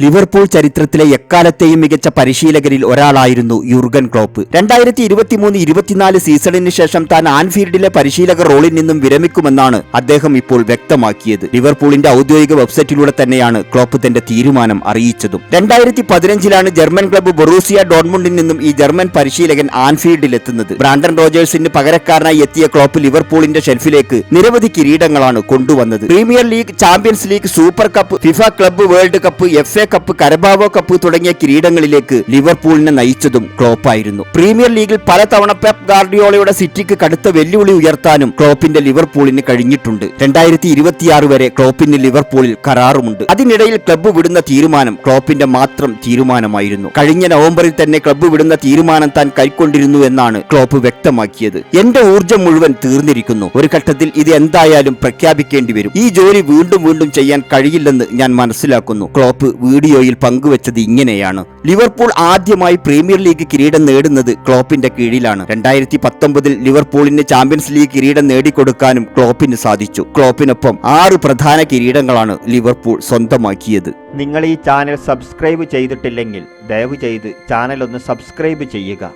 Liverpool ചരിത്രത്തിലെ എക്കാലത്തെയും മികച്ച പരിശീലകരിൽ ഒരാളായിരുന്നു യുർഗൻ ക്ലോപ്പ്. രണ്ടായിരത്തി ഇരുപത്തിമൂന്ന് ഇരുപത്തിനാല് സീസണിന് ശേഷം താൻ ആൻഫീൽഡിലെ പരിശീലക റോളിൽ നിന്നും വിരമിക്കുമെന്നാണ് അദ്ദേഹം ഇപ്പോൾ വ്യക്തമാക്കിയത്. ലിവർപൂളിന്റെ ഔദ്യോഗിക വെബ്സൈറ്റിലൂടെ തന്നെയാണ് ക്ലോപ്പ് തന്റെ തീരുമാനം അറിയിച്ചതും. രണ്ടായിരത്തി പതിനഞ്ചിലാണ് ജർമ്മൻ ക്ലബ്ബ് ബൊറൂസിയ ഡോർമുണ്ടിൽ നിന്നും ഈ ജർമ്മൻ പരിശീലകൻ ആൻഫീൽഡിലെത്തുന്നത് ബ്രാൻഡൻ റോജേഴ്സിന് പകരക്കാരനായി എത്തിയ ക്ലോപ്പ് ലിവർപൂളിന്റെ ഷെൽഫിലേക്ക് നിരവധി കിരീടങ്ങളാണ് കൊണ്ടുവന്നത്. Premier League Champions League Super Cup FIFA Club World Cup FA Cup Carabao Cup തുടങ്ങിയ കിരീടങ്ങളിലേക്ക് ലിവർപൂളിനെ നയിച്ചതും ക്ലോപ്പായിരുന്നു. പ്രീമിയർ ലീഗിൽ പലതവണ പെപ് ഗാർഡിയോളയുടെ സിറ്റിക്ക് കടുത്ത വെല്ലുവിളി ഉയർത്താനും ക്ലോപ്പിന്റെ ലിവർപൂളിന് കഴിഞ്ഞിട്ടുണ്ട്. രണ്ടായിരത്തി ഇരുപത്തിയാറ് വരെ ക്ലോപ്പിന് ലിവർപൂളിൽ കരാറുമുണ്ട്. അതിനിടയിൽ ക്ലബ്ബ് വിടുന്ന തീരുമാനം ക്ലോപ്പിന്റെ മാത്രം തീരുമാനമായിരുന്നു. കഴിഞ്ഞ നവംബറിൽ തന്നെ ക്ലബ്ബ് വിടുന്ന തീരുമാനം താൻ കൈക്കൊണ്ടിരുന്നു എന്നാണ് ക്ലോപ്പ് വ്യക്തമാക്കിയത്. എന്റെ ഊർജം മുഴുവൻ തീർന്നിരിക്കുന്നു. ഒരു ഘട്ടത്തിൽ ഇത് എന്തായാലും പ്രഖ്യാപിക്കേണ്ടി വരും. ഈ ജോലി വീണ്ടും വീണ്ടും ചെയ്യാൻ കഴിയില്ലെന്ന് ഞാൻ മനസ്സിലാക്കുന്നു. ക്ലോപ്പ് വീഡിയോയിൽ പങ്കുവച്ചത് ഇങ്ങനെയാണ്. ലിവർപൂൾ ആദ്യമായി പ്രീമിയർ ലീഗ് കിരീടം നേടുന്നത് ക്ലോപ്പിന്റെ കീഴിലാണ്. രണ്ടായിരത്തി പത്തൊമ്പതിൽ ലിവർപൂളിന് ചാമ്പ്യൻസ് ലീഗ് കിരീടം നേടിക്കൊടുക്കാനും ക്ലോപ്പിന് സാധിച്ചു. ക്ലോപ്പിനൊപ്പം ആറ് പ്രധാന കിരീടങ്ങളാണ് ലിവർപൂൾ സ്വന്തമാക്കിയത്. നിങ്ങൾ ഈ ചാനൽ സബ്സ്ക്രൈബ് ചെയ്തിട്ടില്ലെങ്കിൽ ദയവ് ചെയ്ത് ചാനൽ ഒന്ന് സബ്സ്ക്രൈബ് ചെയ്യുക.